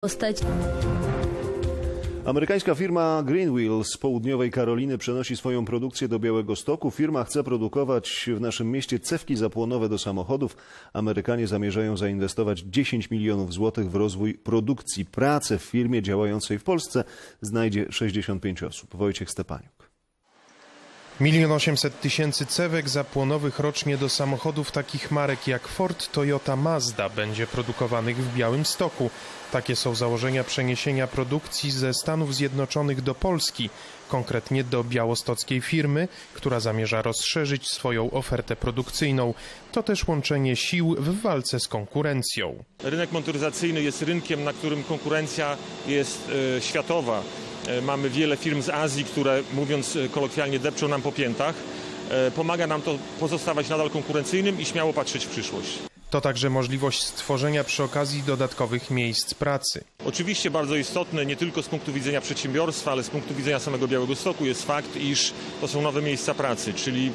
postać. Amerykańska firma Greenwheel z południowej Karoliny przenosi swoją produkcję do Białego Stoku. Firma chce produkować w naszym mieście cewki zapłonowe do samochodów. Amerykanie zamierzają zainwestować 10 milionów złotych w rozwój produkcji. Pracę w firmie działającej w Polsce znajdzie 65 osób. Wojciech Stepaniuk. Milion osiemset tysięcy cewek zapłonowych rocznie do samochodów takich marek jak Ford, Toyota, Mazda będzie produkowanych w Białym Stoku. Takie są założenia przeniesienia produkcji ze Stanów Zjednoczonych do Polski, konkretnie do białostockiej firmy, która zamierza rozszerzyć swoją ofertę produkcyjną. To też łączenie sił w walce z konkurencją. Rynek motoryzacyjny jest rynkiem, na którym konkurencja jest e, światowa. E, Mamy wiele firm z Azji, które mówiąc e, kolokwialnie depczą nam po piętach. E, Pomaga nam to pozostawać nadal konkurencyjnym i śmiało patrzeć w przyszłość. To także możliwość stworzenia przy okazji dodatkowych miejsc pracy. Oczywiście bardzo istotne nie tylko z punktu widzenia przedsiębiorstwa, ale z punktu widzenia samego Białego Stoku jest fakt, iż to są nowe miejsca pracy, czyli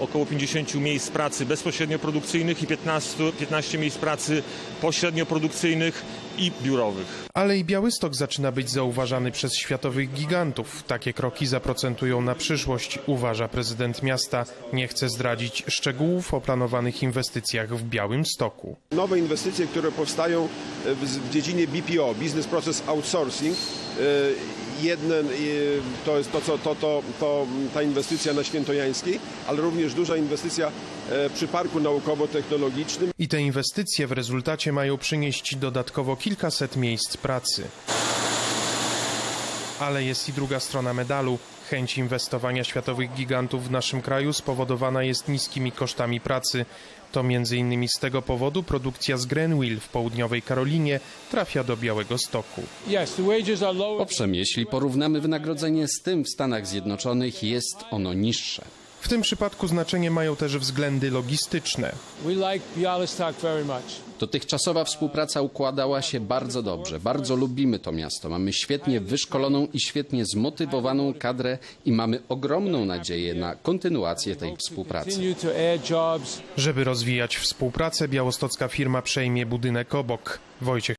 około 50 miejsc pracy bezpośrednio produkcyjnych i 15, 15 miejsc pracy pośrednio produkcyjnych i biurowych. Ale i Białystok zaczyna być zauważany przez światowych gigantów. Takie kroki zaprocentują na przyszłość, uważa prezydent miasta. Nie chce zdradzić szczegółów o planowanych inwestycjach w Białym Stoku. nowe inwestycje, które powstają w, w dziedzinie BPO, Business Process Outsourcing. Jeden e, to jest to, co, to, to, to ta inwestycja na Świętojańskiej, ale również duża inwestycja e, przy parku naukowo-technologicznym. I te inwestycje w rezultacie mają przynieść dodatkowo kilkaset miejsc pracy. Ale jest i druga strona medalu. Chęć inwestowania światowych gigantów w naszym kraju spowodowana jest niskimi kosztami pracy. To między innymi z tego powodu produkcja z Greenwheel w południowej Karolinie trafia do Białego Stoku. Owszem, jeśli porównamy wynagrodzenie z tym w Stanach Zjednoczonych, jest ono niższe. W tym przypadku znaczenie mają też względy logistyczne. Dotychczasowa współpraca układała się bardzo dobrze. Bardzo lubimy to miasto. Mamy świetnie wyszkoloną i świetnie zmotywowaną kadrę i mamy ogromną nadzieję na kontynuację tej współpracy. Żeby rozwijać współpracę, białostocka firma przejmie budynek obok. Wojciech